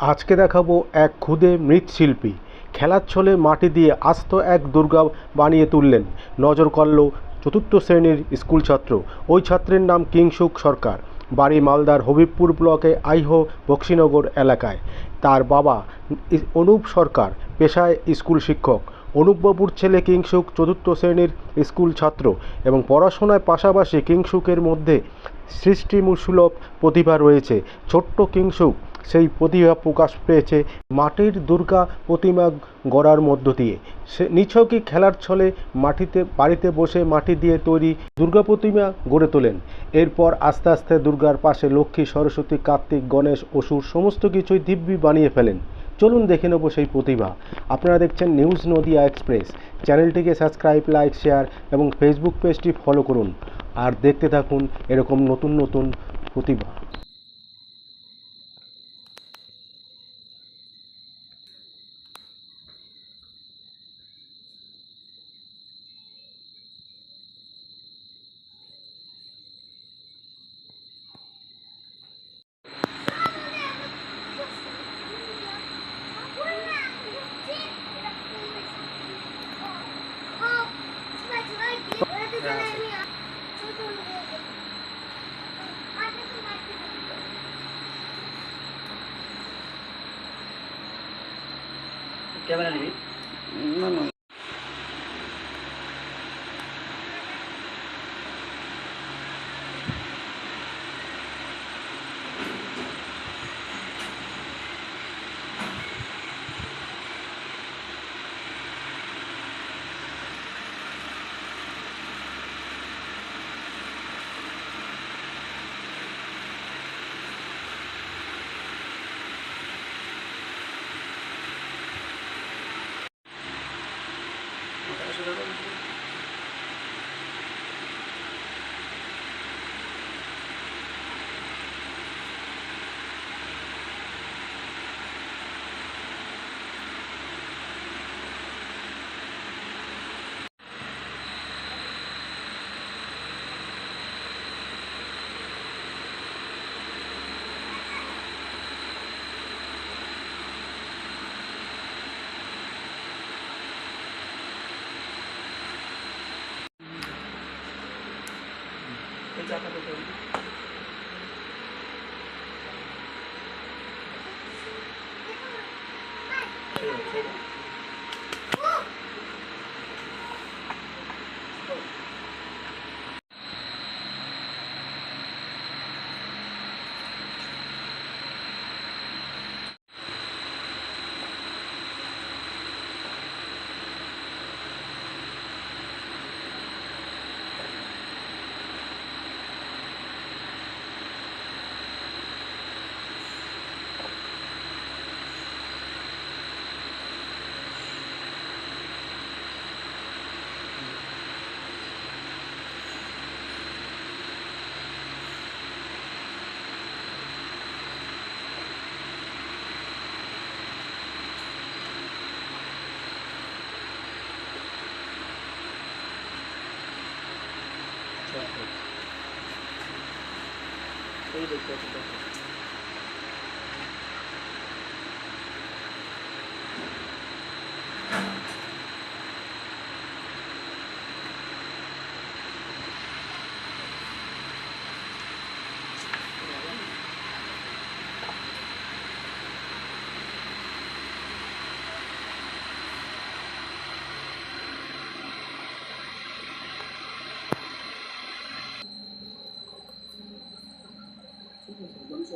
আজকে দেখাবো এক খুদে মৃৎশিল্পী। খেলার ছলে মাটি দিয়ে আস্ত এক দুর্গা বানিয়ে তুললেন। নজর কাড়ল চতুর্থ শ্রেণির স্কুল ছাত্র। ওই ছাত্রের নাম কিংসুক সরকার। বাড়ি মালদার হবিবপুর ব্লকে আইহো বক্সিনগর এলাকায়। তার বাবা অনুপ সরকার, পেশায় স্কুল শিক্ষক। অনুপবাবুর ছেলে কিংসুক চতুর্থ শ্রেণির স্কুল ছাত্র এবং পড়াশোনার পাশাপাশি কিংসুকের মধ্যে সৃষ্টিমূলক প্রতিভা রয়েছে। ছোট্ট কিংসুক সেই প্রতিভা প্রকাশ পেয়েছে মাটির দুর্গা প্রতিমা গড়ার মধ্য দিয়ে। সে নিছকই খেলার ছলে মাটিতে, বাড়িতে বসে মাটি দিয়ে তৈরি দুর্গা প্রতিমা গড়ে তোলেন। এরপর আস্তে আস্তে দুর্গার পাশে লক্ষ্মী, সরস্বতী, কার্তিক, গণেশ, অসুর সমস্ত কিছুই দিব্যি বানিয়ে ফেলেন। চলুন দেখে নেব সেই প্রতিভা। আপনারা দেখছেন নিউজ নদিয়া এক্সপ্রেস। চ্যানেলটিকে সাবস্ক্রাইব, লাইক, শেয়ার এবং ফেসবুক পেজটি ফলো করুন। আর দেখতে থাকুন এরকম নতুন নতুন প্রতিভা। ক্যামেরা নিবি এই চাকা তো তোর। ঠিক আছে, ঠিক আছে। এই দেখতে পাচ্ছি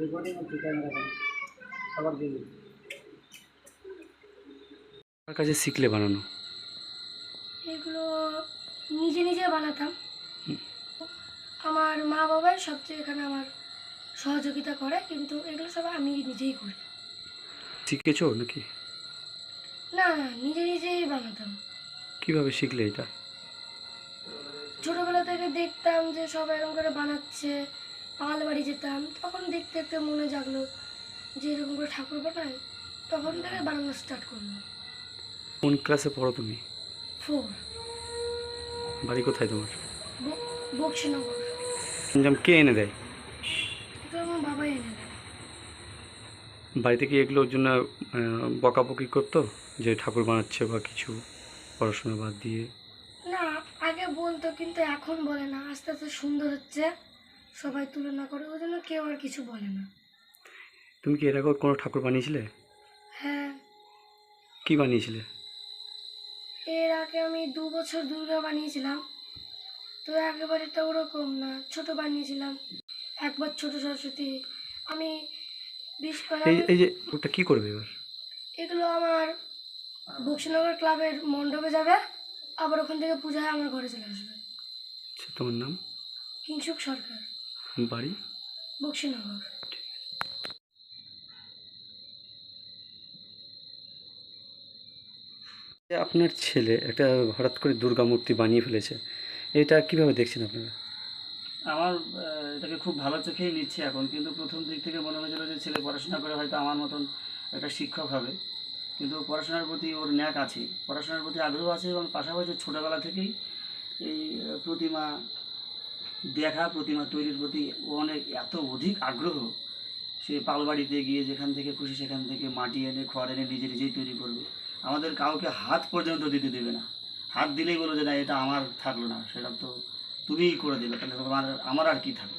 রেকর্ডিং হচ্ছে ক্যামেরা আবার দিবি আমার কাছে শিখলে বানানো। এগুলো নিজে নিজে বানাতাম। আমার মা বাবাই সবচেয়ে এখানে আমার সহযোগিতা করে কিন্তু এগুলো সব আমি নিজেই করি। শিখেছো নাকি? না না নিজে নিজেই বানাতাম। কীভাবে শিখলে এটা? ছোটোবেলা থেকে দেখতাম যে সব এরকম করে বানাচ্ছে। পাল বাড়ি যেতাম তখন দেখতে দেখতে মনে জাগলো যে এরকম করে ঠাকুর বানায় তখন থেকে বানানো স্টার্ট করল কোন ক্লাসে পড়ো তুমি? ফোর বাড়ি কোথায় তোমার? বক্সিনগর। সরঞ্জাম কে এনে দেয়? এটা আমার এনে দেয়। বাড়িতে কি এগুলোর জন্য বকাবকি করতো? যে ঠাকুর বানাচ্ছে বা কিছু পড়াশোনা বাদ দিয়ে? না আগে বলতো কিন্তু এখন বলে না। আস্তে আস্তে সুন্দর হচ্ছে। সবাই তুলনা করে ওই জন্য কেউ আর কিছু বলে না। তুমি কি এর আগে কোনো ঠাকুর বানিয়েছিলে? হ্যাঁ। কি বানিয়েছিলে? এর আগে আমি দু বছর দুর্গা বানিয়েছিলাম। তো একেবারেটা ওরকম না ছোট বানিয়েছিলাম। একবার ছোট সরস্বতী আমি বিশ এই এই যে ওটা কি করবে এবার? এগুলো আমার বক্সিনগর ক্লাবের মণ্ডপে যাবে আবার ওখান থেকে পূজায় আমার ঘরে চলে আসবে। তোমার নাম? কিংসুক সরকার। বাড়ি? বক্সিনগর। আপনার ছেলে একটা হঠাৎ করে দুর্গা মূর্তি বানিয়ে ফেলেছে এটা কীভাবে দেখছেন আপনারা? আমার এটাকে খুব ভালো চোখেই নিচ্ছে এখন কিন্তু প্রথম দিক থেকে মনে হয়েছিল যে ছেলে পড়াশোনা করে হয়তো আমার মতন একটা শিক্ষক হবে। কিন্তু পড়াশোনার প্রতি ওর ন্যাক আছে পড়াশোনার প্রতি আগ্রহ আছে এবং পাশাপাশি ছোটোবেলা থেকেই এই প্রতিমা দেখা প্রতিমা তৈরির প্রতি অনেক এত অধিক আগ্রহ, সে পালবাড়িতে গিয়ে যেখান থেকে খুশি সেখান থেকে মাটি এনে, খড় এনে নিজে নিজেই তৈরি করবে। আমাদের কাউকে হাত পর্যন্ত দিতে দেবে না। হাত দিলেই বলো যে, না, এটা আমার থাকল না, সেটা তো তুমিই করে দেবে, তাহলে তোমার আমার আর কি থাকল?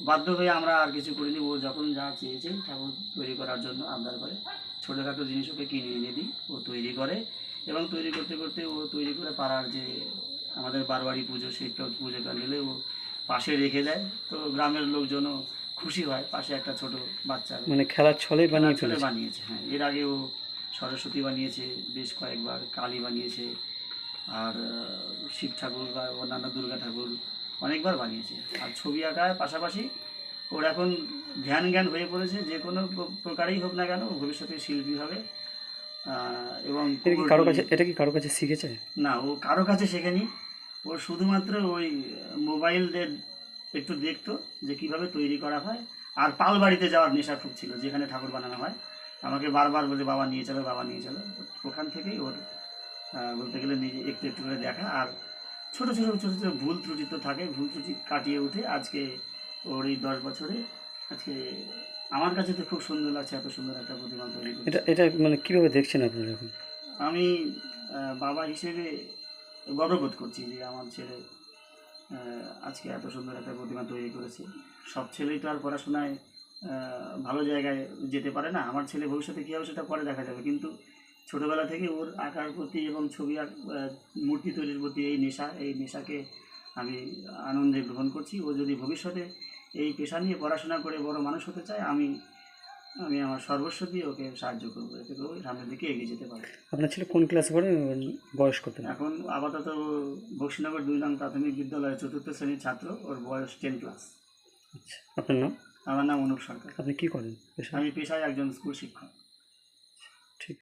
বাধ্য হয়ে আমরা আর কিছু করিনি। ও যখন যা চেয়েছে ঠাকুর তৈরি করার জন্য আবদার করে, ছোটোখাটো জিনিস ওকে কিনে এনে দিই। ও তৈরি করে এবং তৈরি করতে করতে ও তৈরি করে পাড়ার যে আমাদের বারবারি পুজো সেই পুজো প্যান্ডেলে ও পাশে রেখে দেয়। তো গ্রামের লোকজনও খুশি হয় পাশে একটা ছোট বাচ্চা মানে খেলার ছলে বানিয়ে ছেলে বানিয়েছে হ্যাঁ। এর আগে ও সরস্বতী বানিয়েছে বেশ কয়েকবার কালী বানিয়েছে আর শিব ঠাকুর বা অন্যান্য দুর্গা ঠাকুর অনেকবার বানিয়েছে। আর ছবি আঁকার পাশাপাশি ওর এখন ধ্যান জ্ঞান হয়ে পড়েছে যে কোনো প্র- প্রকারেই হোক না কেন ভবিষ্যতে শিল্পী হবে। এবং কারও কাছে এটা কি কারও কাছে শিখেছে? না ও কারও কাছে শেখেনি। ও শুধুমাত্র ওই মোবাইল একটু দেখতো যে কীভাবে তৈরি করা হয়। আর পাল বাড়িতে যাওয়ার নেশা খুব ছিল যেখানে ঠাকুর বানানো হয়। আমাকে বারবার বলে বাবা নিয়ে চলো বাবা নিয়ে চলো। ওখান থেকেই ওর বলতে গেলে নিজে একটু একটু করে দেখা। আর ছোট ছোট ছোট ছোট ভুল ত্রুটি তো থাকে। ভুল ত্রুটি কাটিয়ে উঠে আজকে ওর এই দশ বছরে আজকে আমার কাছে তো খুব সুন্দর লাগছে এত সুন্দর একটা প্রতিমা তৈরি এটা এটা মানে কীভাবে দেখছেন আপনারা এখন? আমি বাবা হিসেবে গর্ববোধ করছি যে আমার ছেলে আজকে এত সুন্দর একটা প্রতিমা তৈরি করেছে। সব ছেলেই তো আর পড়াশোনায় ভালো জায়গায় যেতে পারে না। আমার ছেলে ভবিষ্যতে কী হবে সেটা পরে দেখা যাবে। কিন্তু ছোটোবেলা থেকে ওর আঁকার প্রতি এবং ছবি আঁক মূর্তি তৈরির প্রতি এই নেশা, এই নেশাকে আমি আনন্দে গ্রহণ করছি। ও যদি ভবিষ্যতে এই পেশা নিয়ে পড়াশোনা করে বড় মানুষ হতে চায়, আমি আমি আমার সর্বস্ব দিয়ে ওকে সাহায্য করব যাতে ও সামনের দিকে এগিয়ে যেতে পারে। আপনার ছেলে কোন ক্লাসে পড়ে? বয়স কত এখন আপাতত বক্সিনগর দুই নং প্রাথমিক বিদ্যালয়ের চতুর্থ শ্রেণির ছাত্র ওর বয়স টেন ক্লাস আচ্ছা আপনার নাম? আমার নাম অনুপ সরকার। আপনি কী করেন? আমি পেশায় একজন স্কুল শিক্ষক। ঠিক।